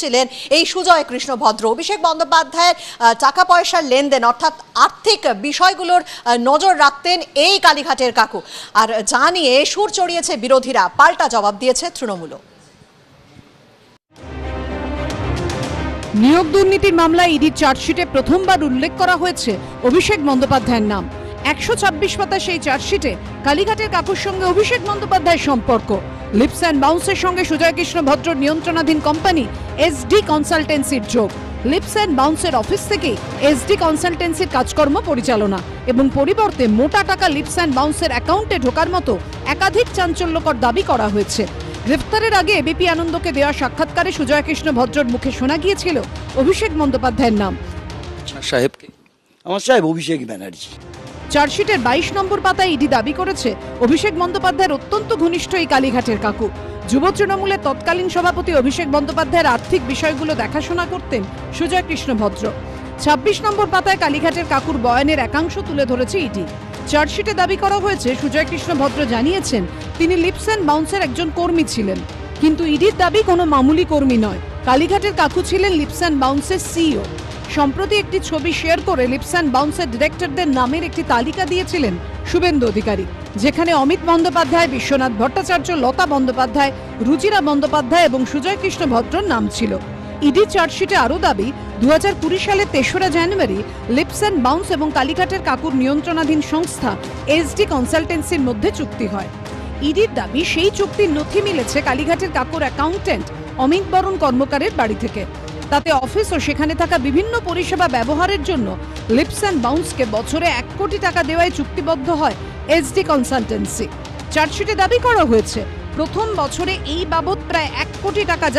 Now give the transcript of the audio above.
ছিলেন এই সুজয় কৃষ্ণ ভদ্র অভিষেক বন্দ্যোপাধ্যায়ের টাকা পয়সার লেনদেন অর্থাৎ আর্থিক বিষয়গুলোর নজর রাখতেন এই কালীঘাটের কাকু। আর যা নিয়ে সুর চড়িয়েছে বিরোধীরা, পাল্টা জবাব দিয়েছে তৃণমূলও। নিয়োগ দুর্নীতির মামলায় ইডির চার্জশিটে প্রথমবার উল্লেখ করা হয়েছে অভিষেক বন্দ্যোপাধ্যায়ের নাম। একশো ছাব্বিশ পাতা সেই চার্জশিটে কালীঘাটের কাকুর সঙ্গে অভিষেক বন্দ্যোপাধ্যায়ের সম্পর্ক। লিপস অ্যান্ড বাউন্সের সঙ্গে সুজয় কৃষ্ণ ভদ্র নিয়ন্ত্রণাধীন কোম্পানি এসডি কনসালটেন্সির যোগ। লিপস অ্যান্ড বাউন্সের অফিস থেকে এসডি কনসালটেন্সির কাজকর্ম পরিচালনা এবং পরিবর্তে মোটা টাকা লিপস অ্যান্ড বাউন্সের অ্যাকাউন্টে ঢোকার মতো একাধিক চাঞ্চল্যকর দাবি করা হয়েছে। গ্রেফতারের আগে এবিপি আনন্দকে দেওয়া সাক্ষাৎকারে সুজয় কৃষ্ণ ভদ্রর মুখে শোনা গিয়েছিল অভিষেক বন্দ্যোপাধ্যায়ের নাম। সাহেবকে। আমার সাহেব অভিষেক ব্যানার্জি। চার্জশিটের বাইশ নম্বর পাতায় ইডি দাবি করেছে, অভিষেক বন্দ্যোপাধ্যায়ের অত্যন্ত ঘনিষ্ঠ এই কালীঘাটের কাকু। যুব তৃণমূলের তৎকালীন সভাপতি অভিষেক বন্দ্যোপাধ্যায়ের আর্থিক বিষয়গুলো দেখাশোনা করতেন সুজয় কৃষ্ণ ভদ্র। ছাব্বিশ নম্বর পাতায় কালীঘাটের কাকুর বয়ানের একাংশ তুলে ধরেছে ইডি। চার্জশিটে দাবি করা হয়েছে, সুজয় কৃষ্ণ ভদ্র জানিয়েছেন, তিনি লিপস অ্যান্ড বাউন্সের একজন কর্মী ছিলেন। কিন্তু ইডির দাবি কোনো মামুলি কর্মী নয়। কালীঘাটের কাকু ছিলেন লিপস অ্যান্ড বাউন্সের সিইও। সম্প্রতি একটি ছবি শেয়ার করে লিপস অ্যান্ড বাউন্সের ডিরেক্টরদের নামের একটি তালিকা দিয়েছিলেন শুভেন্দু অধিকারী, যেখানে অমিত বন্দ্যোপাধ্যায়, বিশ্বনাথ ভট্টাচার্য, লতা বন্দ্যোপাধ্যায় রুচিরা বন্দ্যোপাধ্যায় এবং সুজয় কৃষ্ণ ভদ্রর নাম ছিল। ইডি চার্জশিটে আরও দাবি দু সালের তেসরা জানুয়ারি লিপস অ্যান্ড বাউন্স এবং কালীঘাটের কাকুর নিয়ন্ত্রণাধীন সংস্থা এসডি কনসালটেন্সির মধ্যে চুক্তি হয়। ইডির দাবি, সেই চুক্তির নথি মিলেছে কালীঘাটের কাকুর অ্যাকাউন্টেন্ট অমিত বরণ কর্মকারের বাড়ি থেকে। তাতে অফিস ও সেখানে থাকা বিভিন্ন পরিষেবা ব্যবহারের জন্য লিপস অ্যান্ড বাউন্সকে বছরে এক কোটি টাকা দেওয়ায় চুক্তিবদ্ধ হয় এসডি কনসালটেন্সি। চার্জশিটে দাবি করা হয়েছে, প্রথম বছরে এই বাবদ প্রায় এক কোটি টাকা